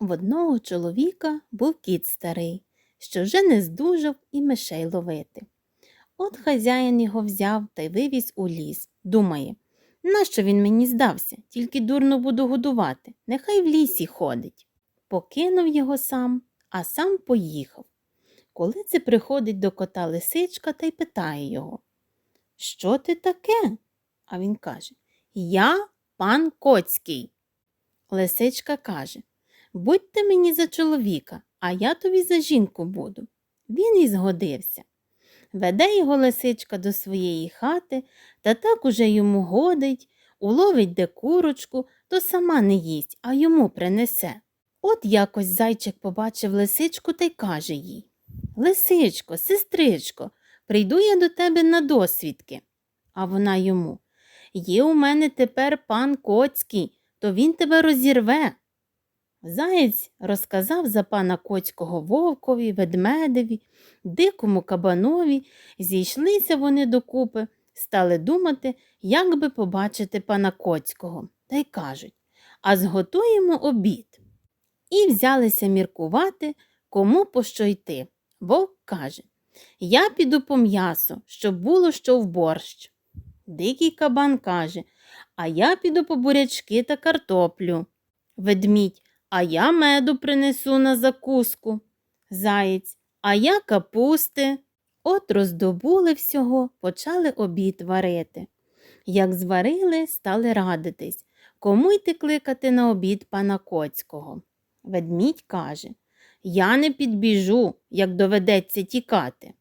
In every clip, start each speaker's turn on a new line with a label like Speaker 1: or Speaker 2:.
Speaker 1: В одного чоловіка був кіт старий, що вже не здужав і мишей ловити. От хазяїн його взяв та й вивіз у ліс. Думає, нащо він мені здався, тільки дурно буду годувати, нехай в лісі ходить. Покинув його сам, а сам поїхав. Коли це приходить до кота лисичка та й питає його, Що ти таке? А він каже, Я пан Коцький. Лисичка каже, Будьте мені за чоловіка, а я тобі за жінку буду. Він і згодився. Веде його лисичка до своєї хати та так уже йому годить, уловить де курочку, то сама не їсть, а йому принесе. От якось зайчик побачив лисичку та й каже їй Лисичко, сестричко, прийду я до тебе на досвідки. А вона йому Є у мене тепер пан Коцький, то він тебе розірве. Заєць розказав за пана Коцького вовкові, ведмедеві, дикому кабанові, зійшлися вони докупи, стали думати, як би побачити пана Коцького, та й кажуть а зготуємо обід. І взялися міркувати, кому по що йти. Вовк каже Я піду по м'ясо, щоб було що в борщ. Дикий кабан каже А я піду по бурячки та картоплю. Ведмідь а я меду принесу на закуску. Заєць, а я капусти. От роздобули всього, почали обід варити. Як зварили, стали радитись, кому йти кликати на обід пана Коцького. Ведмідь каже Я не підбіжу, як доведеться тікати.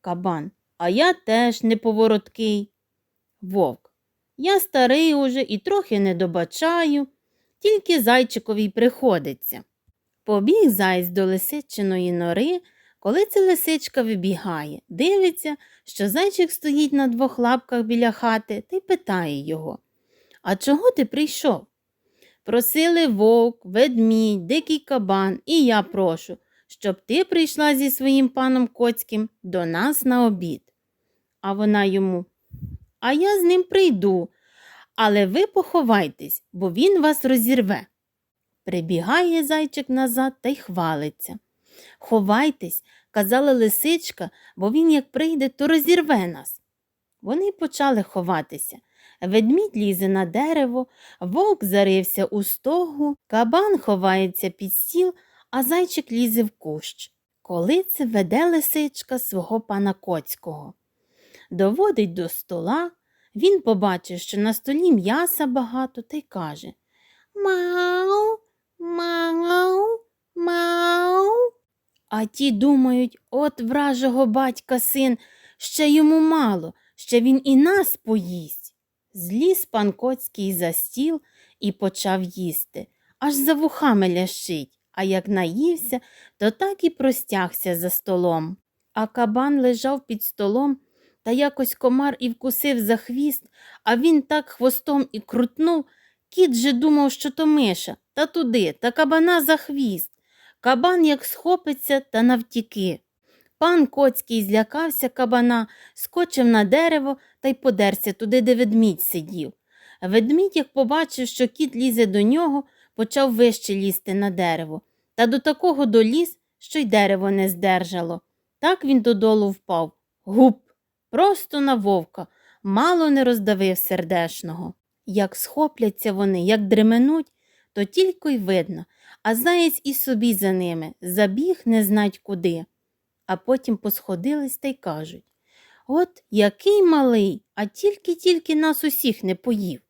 Speaker 1: Кабан, а я теж неповороткий. Вовк, я старий уже і трохи не добачаю тільки зайчикові й приходиться. Побіг зайць до лисичиної нори, коли ця лисичка вибігає, дивиться, що зайчик стоїть на двох лапках біля хати та й питає його А чого ти прийшов? Просили вовк, ведмідь, дикий кабан, і я прошу, щоб ти прийшла зі своїм паном Коцьким до нас на обід. А вона йому А я з ним прийду, але ви поховайтесь, бо він вас розірве. Прибігає зайчик назад та й хвалиться. Ховайтесь, казала лисичка, бо він, як прийде, то розірве нас. Вони почали ховатися. Ведмідь лізе на дерево, вовк зарився у стогу, кабан ховається під стіл, а зайчик лізе в кущ. Коли це веде лисичка свого пана Коцького. Доводить до стола, він побачив, що на столі м'яса багато та й каже Мау, мау, мау. А ті думають, от вражого батька син, ще йому мало, ще він і нас поїсть. Зліз пан Коцький за стіл і почав їсти, аж за вухами лящить, а як наївся, то так і простягся за столом. А кабан лежав під столом та якось комар і вкусив за хвіст, а він так хвостом і крутнув. Кіт же думав, що то миша, та туди, та кабана за хвіст. Кабан як схопиться та навтіки. Пан Коцький злякався кабана, скочив на дерево та й подерся туди, де ведмідь сидів. Ведмідь, як побачив, що кіт лізе до нього, почав вище лізти на дерево, та до такого доліз, що й дерево не здержало. Так він додолу впав. Гуп! Просто на вовка, мало не роздавив сердешного. Як схопляться вони, як дременуть, то тільки й видно, а заєць і собі за ними забіг не знать куди. А потім посходились та й кажуть От який малий, а тільки-тільки нас усіх не поїв.